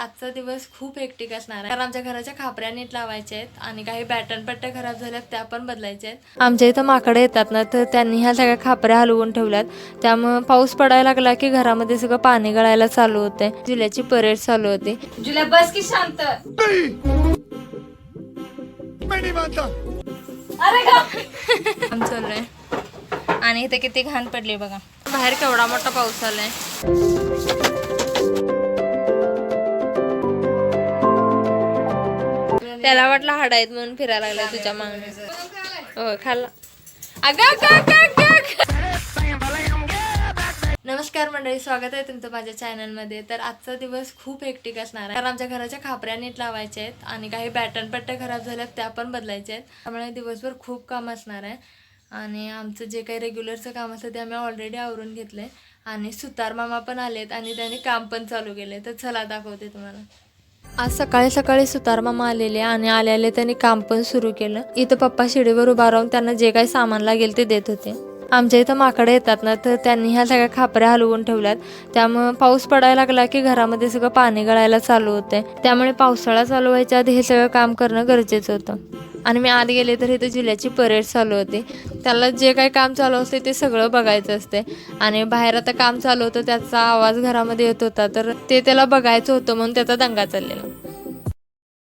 आजचा दिवस खूप हेक्टिक असणार आहे. कारण आमच्या घराच्या खापऱ्या नीट लावायच्या आहेत आणि काही बॅटन पट्ट्या खराब झाल्यात त्या पण बदलायच्या आहेत. आमच्या इथं माकडे येतात ना तर त्यांनी ह्या सगळ्या खापऱ्या हलवून ठेवल्यात. त्यामुळे पाऊस पडायला लागला की घरामध्ये सगळं पाणी गळायला चालू होते. जिल्ह्याची परेड चालू होती. जुल्या बस की शांत. अरे आणि इथे किती घाण पडली बघा. बाहेर केवढा मोठा पाऊस आलाय. त्याला वाटलं हाड आहेत म्हणून फिरायला लागलाय तुझ्या मागणे हो खाल्ला. नमस्कार मंडळी स्वागत आहे तुमचं माझ्या चॅनलमध्ये. तर आजचा दिवस खूप हेक्टिक असणार आहे. कारण आमच्या घराच्या खापऱ्या नीट लावायच्या आहेत आणि काही बॅटन पट्ट्या खराब झाल्यात त्या पण बदलायच्या आहेत. त्यामुळे दिवसभर खूप काम असणार आहे. आणि आमचं जे काही रेग्युलरचं काम असतं ते आम्ही ऑलरेडी आवरून घेतलं आहे आणि सुतार मामा पण आलेत आणि त्यांनी काम पण चालू केले तर चला दाखवते तुम्हाला. आज सकाळी सकाळी सुतार मामा आलेले आणि आले आले त्यांनी काम पण सुरू केलं. इथं पप्पा शिडीवर उभा राहून त्यांना जे काही सामान लागेल ते देत होते. आमच्या इथं माकडं येतात ना तर त्यांनी ह्या सगळ्या खापऱ्या हलवून ठेवल्यात. त्यामुळे पाऊस पडायला लागला की घरामध्ये सगळं पाणी गळायला चालू होते त्यामुळे पावसाळा चालू व्हायच्या आधी हे सगळं काम करणं गरजेचं होतं. आणि मी आत गेले तर इथं जिल्ह्याची परेड चालू होती. त्याला जे काही काम चालू असते ते सगळं बघायचं असते. आणि बाहेर आता काम चालू होतं त्याचा आवाज घरामध्ये येत होता तर ते त्याला बघायचं होतं म्हणून त्याचा दंगा चाललेला.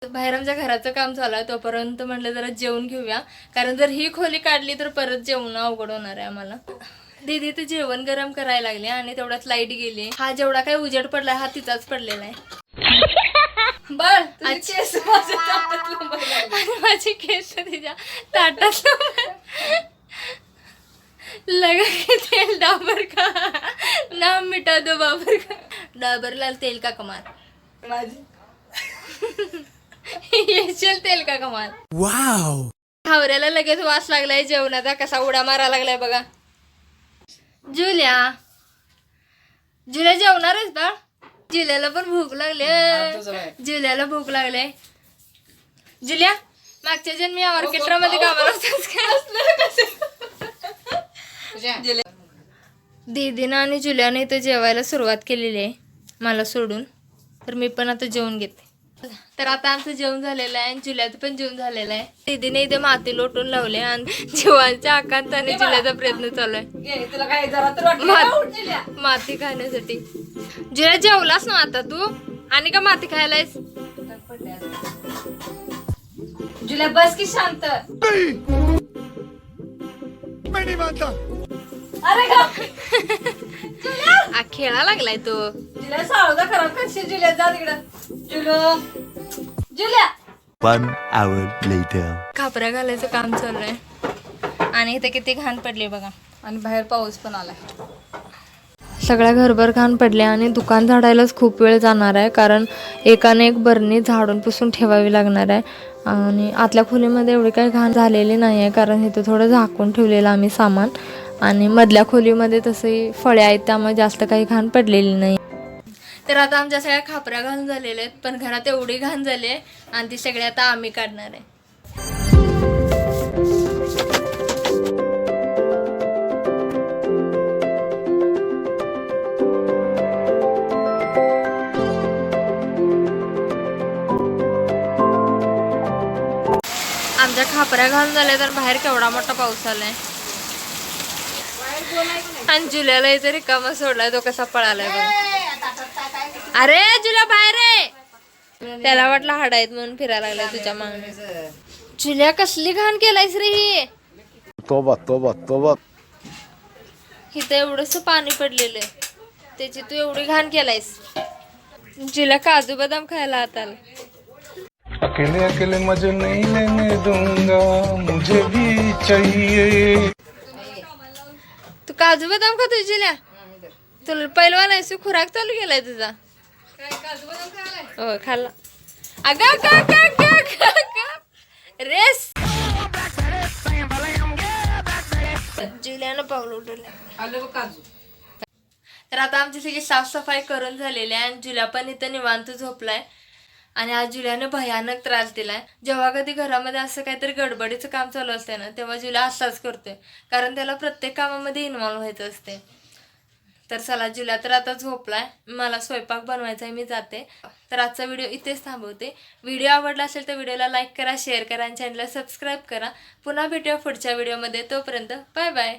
बाहेर आमच्या घराचं काम चालू आहे तोपर्यंत म्हटलं जरा जेवण घेऊया. कारण जर ही खोली काढली तर परत जेवण अवघड होणार आहे आम्हाला. दीदी ते जेवण गरम करायला लागले आणि तेवढ्यात लाइट गेली. हा जेवढा काही उजेड पडलाय हा तिचाच पडलेला आहे. बर तुझे केस माझ्या ताटात लोंबायला लागले. आणि माझी केस तिच्या ताटात लगा के तेल डाबर का नाम मिटा दो बाबर का डाबर लाल तेल का कमाल? माझी? येशील तेल का कमाल. हावऱ्याला लगेच वास लागलाय जेवणाचा. कसा उडा मारा लागलाय बघा. जुल्या जुल्या जेवणारच बा. जुल्याला पण भूक लागली. जुल्याला भूक लागले. जुल्या मागच्या जन्मी ऑर्केस्ट्रामध्ये कामाला होतास का? दीदीनं आणि जुल्याने इथं जेवायला सुरुवात केलेली आहे मला सोडून. तर मी पण आता जेवण घेते. तर आता आमचं जेवण झालेलं आहे आणि जुल्याचं पण जेवण झालेलं आहे. दीदीने इथे माती लोटून लावले आणि जीवांच्या आकांताने जुल्याचा प्रयत्न चालू आहे? माती खाण्यासाठी. जुल्या जेवलास ना आता तू? आणि का माती खायलायस? जुल्या बस की शांत. अरे गा. आ, खेळा लागलाय तो. जुल्या सावधा खराब करशील जुल्या जा तिकडं. जुलो जुल्या One hour later. खापऱ्या घालायचं काम चालू आहे. आणि इथे किती घाण पडली बघा. आणि बाहेर पाऊस पण आलाय. सगळ्या घरभर घाण पडले आणि दुकान झाडायलाच खूप वेळ जाणार आहे कारण एकाने एक बरणी झाडून पुसून ठेवावी लागणार आहे. आणि आतल्या खोलीमध्ये एवढी काही घाण झालेली नाही आहे कारण इथं थोडं झाकून ठेवलेलं आम्ही सामान. आणि मधल्या खोलीमध्ये तसे फळे आहेत त्यामुळे जास्त काही घाण पडलेली नाही. तर आता आमच्या सगळ्या खापऱ्या घाण झालेल्या आहेत पण घरात एवढी घाण झाली आहे आणि ती सगळी आता आम्ही काढणार आहे. आमच्या खापऱ्या घालून झाल्या तर बाहेर केवढा मोठा पाऊस आलाय. आणि जुल्याला इथे रिकामा सोडलाय तो कसा पळालाय बघ. अरे जुल्या बाहेर आहे त्याला वाटलं हाड आहेत म्हणून फिरायला लागलाय तुझ्या मागणे जुल्या कसली घाण केलायस रे ही. Toba, toba, toba. इथं एवढस पाणी पडलेलं त्याची तू एवढी घाण केलायस. जुल्या काजू बदाम खायला आता अकेले अकेले मजे नहीं लेने दूंगा मुझे भी चाहिए। तू काजू बदाम खातोय जुल्या तुला पहिलवान आहेस तू खुराक चालू केलाय तुझा. हो खाल्ला. अगं अगं अगं अगं अगं रेस. जुल्यानं पाऊल उठवलं आलं बघ काजू तर आता आमची सगळी साफसफाई करून झालेली आहे आणि जुल्या पण इथं निवांत झोपलाय. आणि आज जुल्याने भयानक त्रास दिलाय. जेव्हा कधी घरामध्ये असं काहीतरी गडबडीचं काम चालू असते ना तेव्हा जुल्या असाच करतोय. कारण त्याला प्रत्येक कामामध्ये इन्व्हॉल्व्ह व्हायचं असते तर चला जुल्या तर आता झोपलाय. मला स्वयंपाक बनवायचा आहे मी जाते. तर आजचा व्हिडिओ इथेच थांबवते. व्हिडिओ आवडला असेल तर व्हिडिओला लाईक करा शेअर करा आणि चॅनलला सबस्क्राईब करा. पुन्हा भेटूया पुढच्या व्हिडिओमध्ये. तोपर्यंत बाय बाय